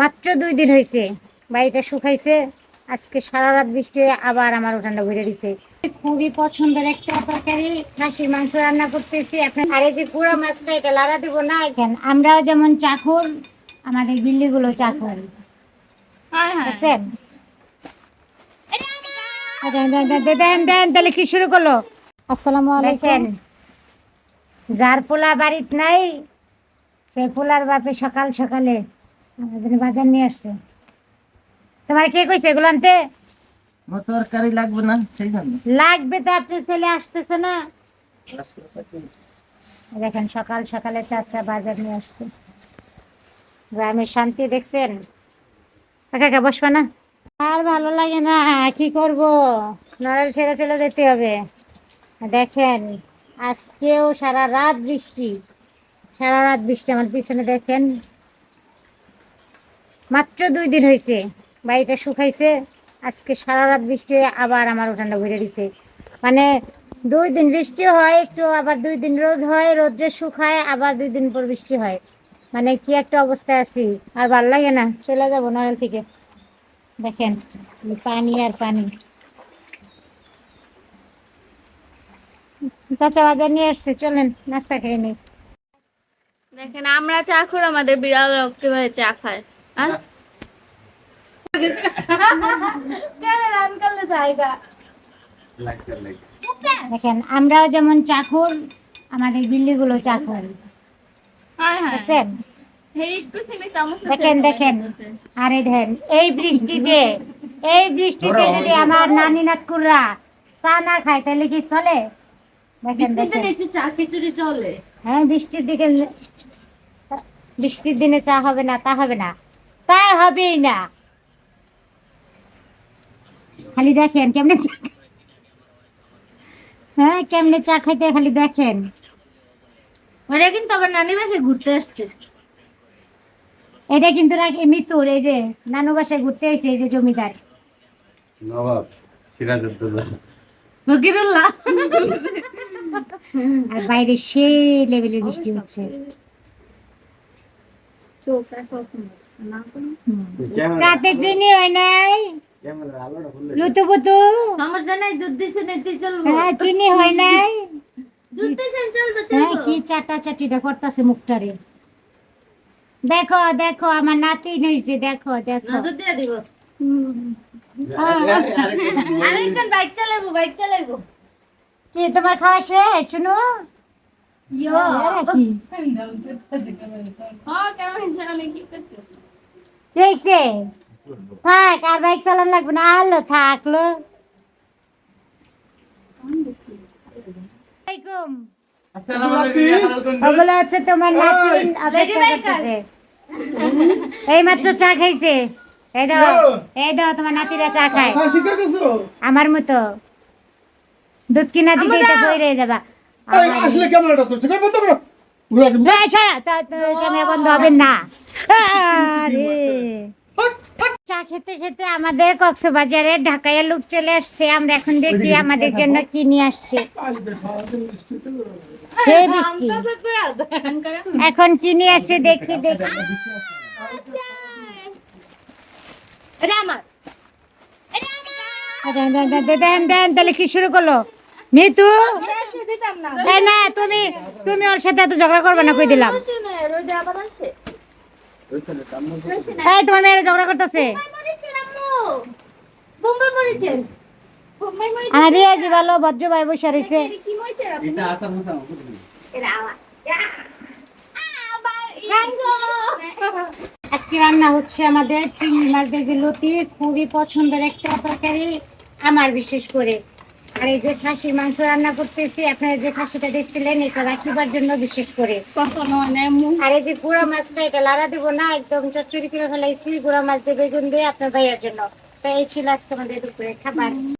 মাত্র দুই দিন হয়েছে। বাড়িটা শুকাইছে। আজকে সারা রাত বৃষ্টি আবার আমার উঠানটা ঘুরে দিছে। খুবই পছন্দের একটা তরকারি। খাসির মাংস রান্না করতেছি। এখন আর এই যে পুরো মাছটা এটা লাড়া দিব না। এখন আমরাও যেমন চাকর আমাদের বিল্লিগুলো চাকর। বুঝছেন দেন, দেন, তাহলে কি শুরু করল? আসসালামু আলাইকুম। যার পোলা বাড়িতে নাই সেই পোলার বাপে সকাল সকালে বাজার নিয়ে আসছে। তোমার কে কইছে এগুলো আনতে? তরকারি লাগবে না সেই জন্য। লাগবে তো আপনার ছেলে আসতেছে না। দেখেন সকাল সকালে চাচা বাজার নিয়ে আসছে। গ্রামের শান্তি দেখছেন? একা বসবে না? আর ভালো লাগে না কি করব? নড়াল ছেড়ে চলে যেতে হবে। দেখেন আজকেও সারা রাত বৃষ্টি। সারা রাত বৃষ্টি আমার পিছনে দেখেন। মাত্র দুই দিন হয়েছে বাড়িটা শুকাইছে, আজকে সারা রাত বৃষ্টি হয়ে আবার আমার উঠানটা ঘুরে দিছে। মানে দুই দিন বৃষ্টি হয়, একটু আবার দুই দিন রোদ হয় রোদ্রে শুকায়, আবার দুই দিন পর বৃষ্টি হয়। মানে কি একটা অবস্থায় আছি, আর ভালো লাগে না, চলে যাব নড়াল থেকে। দেখেন, পানি আর পানি। চাচা বাজার নিয়ে আসছে, চলেন, নাস্তা খেয়ে নিই দেখেন, আমরা চা করে আমাদের বিড়াল কীভাবে চা খায় হ্যাঁ? দেখেন আমরাও যেমন চাকর আমাদের বিল্লিগুলো চাকর। হ্যাঁ হ্যাঁ। দেখেন দেখেন। আরে দেখেন এই বৃষ্টিতে এই বৃষ্টিতে যদি আমার নানি নাতকুররা চা না খায় তাহলে কি চলে? দেখেন দেখেন। চা খিচুড়ি চলে। হ্যাঁ বৃষ্টির দিকে বৃষ্টির দিনে চা হবে না তা হবে না। তা হবেই না। খালি দেখেন কেমনে চা হ্যাঁ কেমনে চা খাইতে খালি দেখেন। ওরা কিন্তু আবার নানি বাসায় ঘুরতে আসছে। এটা কিন্তু রাখ মৃত্যুর এই যে নানু বাসায় ঘুরতে এসে এই যে জমিদার। নবাব সিরাজউদ্দৌলা ফকিরুল্লাহ। আর বাইরে সেই লেভেলের বৃষ্টি হচ্ছে। চোখ চাতে চিনি হয় নাই। লুতু পুতু। সমস্যা নাই দুধ দিছে নিতে চলবো। হ্যাঁ চিনি হয় নাই। দুধ দিছেন চলবে হ্যাঁ কি চাটা চাটিটা করতেছে মুখটারে। দেখো দেখো আমার নাতি নইছে দেখো দেখো। না দুধ দিয়ে দিব। হ্যাঁ। আরেকজন বাইক চালাবো বাইক চালাবো কি তোমার খাওয়া শেষ শুনো? ইয়ো। কি। হ্যাঁ কেমন চালালে কি করছ? হয়েছে? থাক আর বাইক চালান লাগবে না। আলো থাকল ওগুলো হচ্ছে তোমার নাতিন অপেক্ষা করতেছে। এই মাত্র চা খাইছে। এই দাও এই দাও তোমার নাতিরা চা খায়। গেছো? আমার মতো। দুধ কিনা দিকে এটা বই রয়ে যাবা আসলে ক্যামেরাটা তো বন্ধ করো। ঘুরে আসব। তা- তো ক্যামেরা বন্ধ হবে না। চা খেতে খেতে আমাদের কক্সবাজারে ঢাকায় লোক চলে আসছে। আমরা এখন দেখি আমাদের জন্য কি নিয়ে আসছে। সেই বৃষ্টি। এখন কি নিয়ে আসছে দেখি দেখি। দেন, তাহলে কি শুরু করল? মিতু? না। না তুমি তুমি ওর সাথে এত ঝগড়া করবে না কই দিলাম শুনে রোদে আবার আছে এই, তোমার মেয়েরা ঝগড়া করতেছে। আরে আজ ভালো, ভদ্র ভাই বসে রয়েছে। আজকে রান্না হচ্ছে আমাদের চিংড়ি মাছ দিয়ে লতি খুবই পছন্দের একটা তরকারি, আমার বিশেষ করে। আর এই যে খাসির মাংস রান্না করতেছি, আপনারা যে খাসিটা দেখছিলেন, এটা রাখিবার জন্য বিশেষ করে। আর এই যে গুঁড়া মাছটা, এটা লাড়া দেবো না, একদম চচ্চড়ি করে ফেলাইছি, গুঁড়া মাছ দিয়ে বেগুন দিয়ে আপনার ভাইয়ার জন্য। তো এই ছিল আজকে আমাদের দুপুরে খাবার।